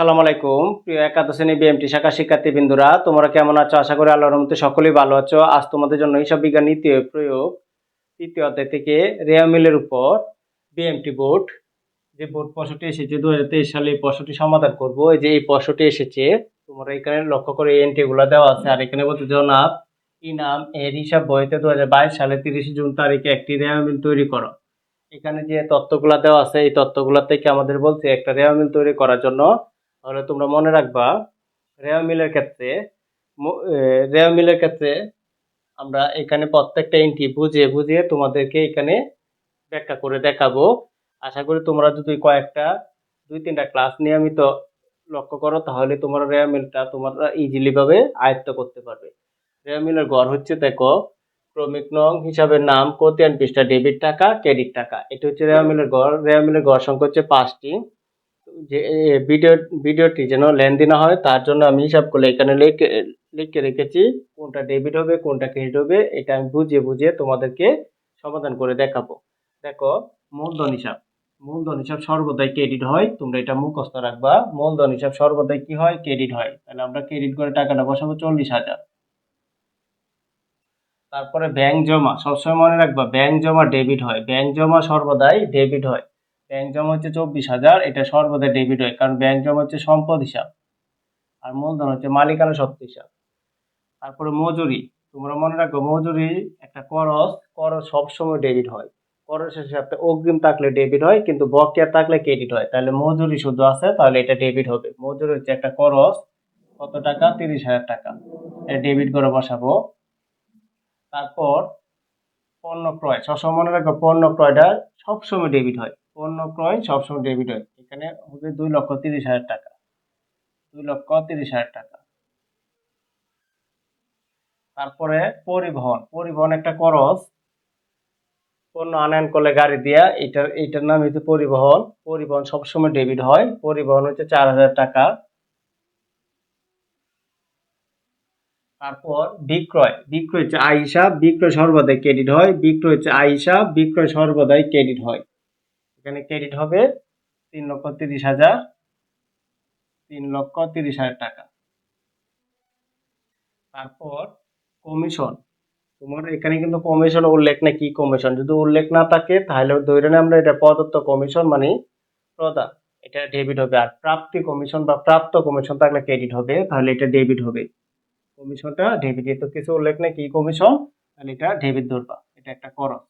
সালাম আলাইকুম। প্রিয় একাদশ শ্রেণি বিএমটি শাখা শিক্ষার্থী বিন্দুরা তোমরা কেমন আছো? আশা করি আল্লাহর রহমতে সকলেই ভালো আছো। আজ তোমাদের জন্য হিসাব বিজ্ঞান নীতি প্রয়োগ তৃতীয় অধ্যায় থেকে রেয়া মিলের উপর বিএমটি বোর্ড যে বোর্ড প্রশ্নটি এসেছে দু হাজার তেইশ সালে এই প্রশ্নটি সমাধান করব। এই যে এই প্রশ্নটি এসেছে, তোমরা এখানে লক্ষ্য করে এই এন্ট্রিগুলো দেওয়া আছে। আর এখানে বলতে জনাব ইনাম এর হিসাব বইতে দু হাজার বাইশ সালে তিরিশে জুন তারিখে একটি রেয়া মিল তৈরি করো। এখানে যে তথ্যগুলো দেওয়া আছে, এই তথ্যগুলো থেকে আমাদের বলছে, একটা রেয়া মিল তৈরি করার জন্য তাহলে তোমরা মনে রাখবা রেয়া মিলের ক্ষেত্রে রেয়া মিলের ক্ষেত্রে আমরা এখানে প্রত্যেকটা এন্ট্রি বুঝিয়ে বুঝিয়ে তোমাদেরকে এখানে ব্যাখ্যা করে দেখাবো। আশা করি তোমরা যদি কয়েকটা, দুই তিনটা ক্লাস নিয়মিত লক্ষ্য করো, তাহলে তোমার রেয়া মিলটা তোমরা ইজিলি ভাবে আয়ত্ত করতে পারবে। রেয়া মিলের গড় হচ্ছে দেখো, ক্রমিক নং হিসাবে নাম কোতিয়ান পৃষ্ঠা ডেবিট টাকা ক্রেডিট টাকা। এটা হচ্ছে রেয়া মিলের গড়। রেয়া মিলের গড় সংখ্যা হচ্ছে পাঁচটি। ভিডিও ভিডিওটি যেন লেন্দি না হয়, তার জন্য আমি হিসাব করলে এখানে লিখে লিখে রেখেছি কোনটা ডেবিট হবে, কোনটা ক্রেডিট হবে, এটা আমি বুঝিয়ে বুঝিয়ে তোমাদেরকে সমাধান করে দেখাবো। দেখো, মূলধন হিসাব। মূলধন হিসাব সর্বদাই ক্রেডিট হয়, তোমরা এটা মুখস্থ রাখবা। মূলধন হিসাব সর্বদাই কি হয়? ক্রেডিট হয়। তাহলে আমরা ক্রেডিট করে টাকাটা বসাবো চল্লিশ হাজার। তারপরে ব্যাংক জমা। সবসময় মনে রাখবা ব্যাংক জমা ডেবিট হয়। ব্যাংক জমা সর্বদাই ডেবিট হয়। ব্যাংক জমা হচ্ছে চব্বিশ হাজার, এটা সর্বদা ডেবিট হয়, কারণ ব্যাংক জমা হচ্ছে সম্পদ হিসাব। আর মূলধন হচ্ছে মালিকানা সত্ত্ব হিসাব। তারপরে মজুরি, তোমরা মনে রাখো, মজুরি একটা করস করস সবসময় ডেবিট হয়। করসের সাথে অগ্রিম থাকলে ডেবিট হয়, কিন্তু বকেয়া থাকলে ক্রেডিট হয়। তাহলে মজুরি শুধু আছে, তাহলে এটা ডেবিট হবে। মজুরি হচ্ছে একটা করস কত টাকা? তিরিশ হাজার টাকা। এটা ডেবিট করে বসাবো। তারপর পণ্য ক্রয়, সবসময় মনে রাখো, পণ্য ক্রয়টা সবসময় ডেবিট হয়। পণ্য ক্রয় সবসময় ডেবিট হয়। এখানে হবে দুই লক্ষ তিরিশ হাজার টাকা। দুই লক্ষ তিরিশ হাজার টাকা। তারপরে পরিবহন। পরিবহন একটা খরচ। পণ্য আনয়ন করলে গাড়ি দিয়া এটার এটার নাম হচ্ছে পরিবহন। পরিবহন সবসময় ডেবিট হয়। পরিবহন হচ্ছে চার হাজার টাকা। তারপর বিক্রয়। বিক্রয় হচ্ছে আয় হিসাব। বিক্রয় সর্বদাই ক্রেডিট হয়। বিক্রয় হচ্ছে আয় হিসাব। বিক্রয় সর্বদাই ক্রেডিট হয়। এখানে ক্রেডিট হবে তিন লক্ষ তিরিশ হাজার, তিন লক্ষ তিরিশ হাজার টাকা। তারপর কমিশন তোমার এখানে কিন্তু কমিশন উল্লেখ নেই, কি কমিশন যদি উল্লেখ না থাকে, তাহলে ধরে আমরা এটা প্রদত্ত কমিশন মানে প্রদান এটা ডেবিট হবে। আর প্রাপ্তি কমিশন বা প্রাপ্ত কমিশন থাকলে ক্রেডিট হবে, তাহলে এটা ডেবিট হবে। কমিশনটা ডেবিট তো কিছু উল্লেখ নেই, কি কমিশন তাহলে এটা ডেবিট ধরবা, এটা একটা করস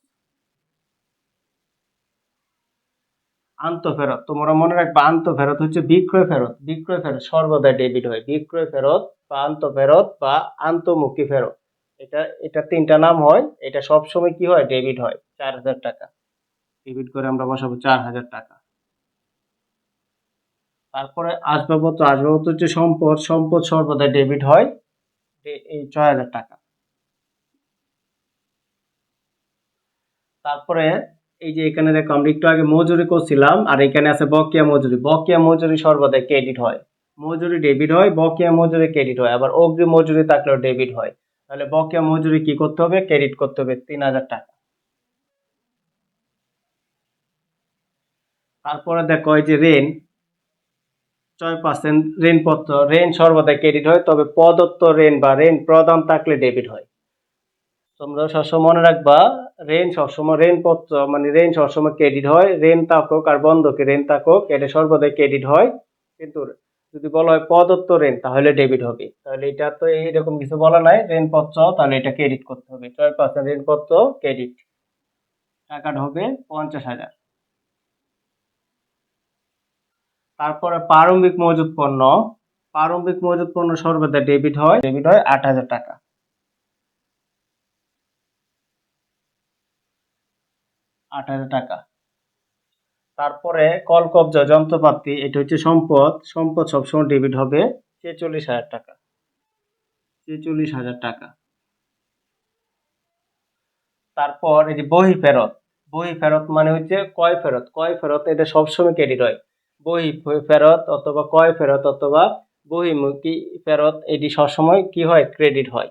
আন্ত ফেরত তোমরা মনে রাখবা আন্ত ফেরত হচ্ছে বিক্রয় ফেরত। বিক্রয় ফেরত সর্বদা ডেবিট হয়। বিক্রয় ফেরত বা আন্ত ফেরত বা আন্তমুখী ফেরত। এটা এটা তিনটা নাম হয়। এটা সব সময় কি হয়? ডেবিট হয়। চার হাজার টাকা। ডেবিট করে আমরা বসাবো চার হাজার টাকা। তারপরে আসবাবপত্র আসবাবপত্র হচ্ছে সম্পদ। সম্পদ সর্বদা ডেবিট হয়। এই ছয় হাজার টাকা। তারপরে এই যে এখানে দেখো আমরা একটু আগে মজুরি করছিলাম, আর এখানে আছে বকেয়া মজুরি। বকেয়া মজুরি সর্বদা ক্রেডিট হয়। মজুরি ডেবিট হয়, বকেয়া মজুরি ক্রেডিট হয়। আবার অগ্রিম মজুরি থাকলেও ডেবিট হয়। তাহলে বকেয়া মজুরি কি করতে হবে? ক্রেডিট করতে হবে তিন হাজার টাকা। তারপরে দেখো এই যে ঋণ, ছয় পার্সেন্ট ঋণপত্র। ঋণ সর্বদা ক্রেডিট হয়, তবে প্রদত্ত ঋণ বা ঋণ প্রদান থাকলে ডেবিট হয়। তোমরা সবসময় মনে রাখবা ঋণ সবসময় ঋণপত্র মানে ঋণ সবসময় ক্রেডিট হয়। ঋণ থাকুক আর বন্ধকে রেন থাকুক এটা সর্বদাই ক্রেডিট হয়। কিন্তু যদি বলা হয় প্রদত্ত ঋণ তাহলে ডেবিট হবে। তাহলে এটা তো এইরকম কিছু বলা নাই। ঋণপত্র তাহলে এটা ক্রেডিট করতে হবে। ছয় পার্সেন্ট ঋণপত্র ক্রেডিট টাকাটা হবে পঞ্চাশ হাজার। তারপরে প্রারম্ভিক মজুত পণ্য। প্রারম্ভিক মজুত পণ্য সর্বদা ডেবিট হয়। ডেবিট হয় আট হাজার টাকা। হাজার টাকা। তারপরে কল কবজা, যন্ত্রপাতি, এটা হচ্ছে সম্পদ। সম্পদ সবসময় ডেবিট হবে ছেচল্লিশ হাজার টাকা। ছেচল্লিশ হাজার টাকা। তারপর এই যে বহি ফেরত। বহি ফেরত মানে হচ্ছে কয় ফেরত। কয় ফেরত এটা সবসময় ক্রেডিট হয়। বই ফেরত অথবা কয় ফেরত অথবা বহিমুখী ফেরত এটি সবসময় কি হয়? ক্রেডিট হয়।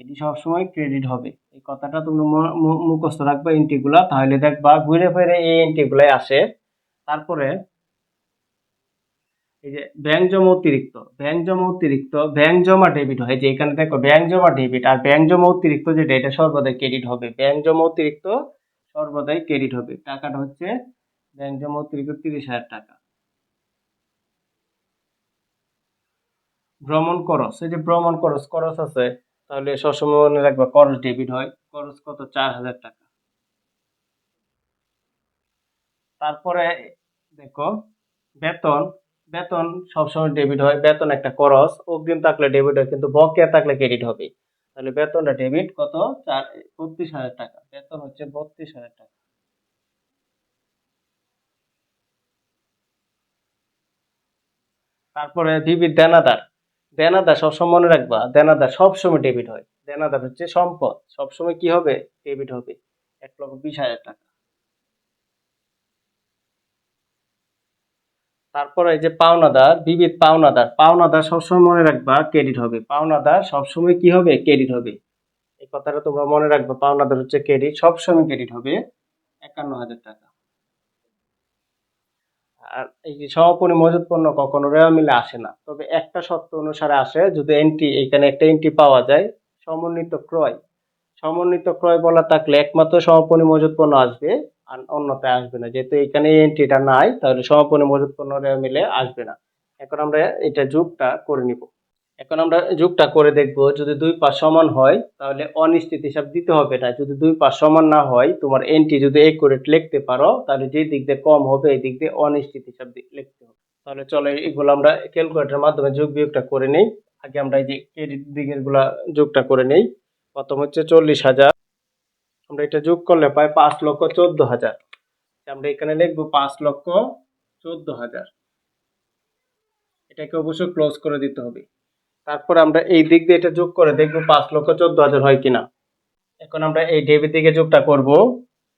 এটি সবসময় ক্রেডিট হবে। এই কথাটা তুমি মুখস্থ রাখবে এন্ট্রিগুলা তাহলে দেখবা ঘুরে ফিরে এই এন্ট্রিগুলাই আসে। তারপরে এই যে ব্যাংক জমা অতিরিক্ত ব্যাংক জমা অতিরিক্ত ব্যাংক জমা ডেবিট হয়। যে এখানে দেখো ব্যাংক জমা ডেবিট আর ব্যাংক জমা অতিরিক্ত যেটা, এটা সর্বদাই ক্রেডিট হবে। ব্যাংক জমা অতিরিক্ত সর্বদাই ক্রেডিট হবে। টাকাটা হচ্ছে ব্যাংক জমা অতিরিক্ত তিরিশ হাজার টাকা। ভ্রমণ খরচ এই যে ভ্রমণ খরচ খরচ আছে। তাহলে সবসময় মনে রাখবা খরচ ডেবিট হয়। খরচ কত? চার হাজার টাকা। তারপরে দেখো, বেতন। বেতন সবসময় ডেবিট হয়। বেতন একটা খরচ। অগ্রিম থাকলে ডেবিট হয়, কিন্তু বকেয়া থাকলে ক্রেডিট হবে। তাহলে বেতনটা ডেবিট কত? চার, বত্রিশ হাজার টাকা। বেতন হচ্ছে বত্রিশ হাজার টাকা। তারপরে বিবিধ দেনাদার। দেনাদার সবসময় মনে রাখবা, দেনাদার সবসময় ডেবিট হয়। দেনাদার হচ্ছে সম্পদ। সবসময় কি হবে? ডেবিট হবে। এক লক্ষ বিশ হাজার টাকা। তারপরে এই যে পাওনাদার, বিবিধ পাওনাদার পাওনাদার সবসময় মনে রাখবা ক্রেডিট হবে। পাওনাদার সবসময় কি হবে? ক্রেডিট হবে। এই কথাটা তোমরা মনে রাখবা, পাওনাদার হচ্ছে ক্রেডিট সবসময় ক্রেডিট হবে। একান্ন হাজার টাকা। সমাপনী মজুত পণ্য কখনো রেওয়া মিলে আসে না। তবে একটা শর্ত অনুসারে আসে, যদি এন্ট্রি এখানে একটা এন্ট্রি পাওয়া যায়, সমন্বিত ক্রয়। সমন্বিত ক্রয় বলা থাকলে একমাত্র সমাপনী মজুদ পণ্য আসবে, আর অন্যথায় আসবে না। যেহেতু এখানে এন্ট্রিটা নাই, তাহলে সমাপনী মজুদ পণ্য মিলে আসবে না। এখন আমরা এটা যুগটা করে নিব। এখন আমরা যোগটা করে দেখব, যদি দুই পাশ সমান হয়, তাহলে অনিশ্চিত হিসাব দিতে হবে না। যদি দুই পাশ সমান না হয়, তোমার এন্ট্রি যদি একুরেট লিখতে পারো, তাহলে যে দিক দিয়ে কম হবে, এই দিক দিয়ে অনিশ্চিত হিসাব লিখতে হবে। তাহলে চলো এগুলো আমরা ক্যালকুলেটরের মাধ্যমে যোগ বিয়োগটা করে নেই। আগে আমরা এই যে ক্রেডিট দিকেরগুলা যোগটা করে নেই। প্রথম হচ্ছে চল্লিশ হাজার। আমরা এটা যোগ করলে পাই পাঁচ লক্ষ চোদ্দ হাজার। আমরা এখানে লিখব পাঁচ লক্ষ চোদ্দ হাজার। এটাকে অবশ্যই ক্লোজ করে দিতে হবে। তারপর আমরা এই দিক দিয়ে এটা যোগ করে দেখব পাঁচ লক্ষ চোদ্দ হাজার হয় কিনা। এখন আমরা এই ডেবিট দিকে যোগটা করব।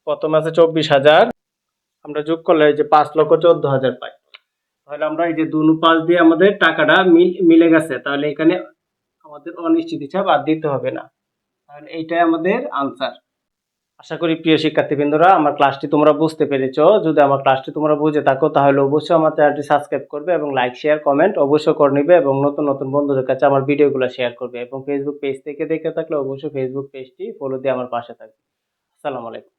প্রথম আছে চব্বিশ হাজার। আমরা যোগ করলে যে পাঁচ লক্ষ চোদ্দ হাজার পাই। তাহলে আমরা এই যে দুনু পাঁচ দিয়ে আমাদের টাকাটা মিলে গেছে। তাহলে এখানে আমাদের অনিশ্চিত হিসাব আর দিতে হবে না। তাহলে এইটাই আমাদের আনসার আশা করি প্রিয় শিক্ষার্থীবৃন্দরা, আমার ক্লাসটি তোমরা বুঝতে পেরেছ। যদি আমার ক্লাসটি তোমরা বুঝে থাকো, তাহলে অবশ্যই আমার চ্যানেলটি সাবস্ক্রাইব করবে এবং লাইক, শেয়ার, কমেন্ট অবশ্যই করে নিবে এবং নতুন নতুন বন্ধুদের কাছে আমার ভিডিওগুলো শেয়ার করবে এবং ফেসবুক পেজ থেকে দেখে থাকলে অবশ্যই ফেসবুক পেজটি ফলো দিয়ে আমার পাশে থাকবে। আসসালামু আলাইকুম।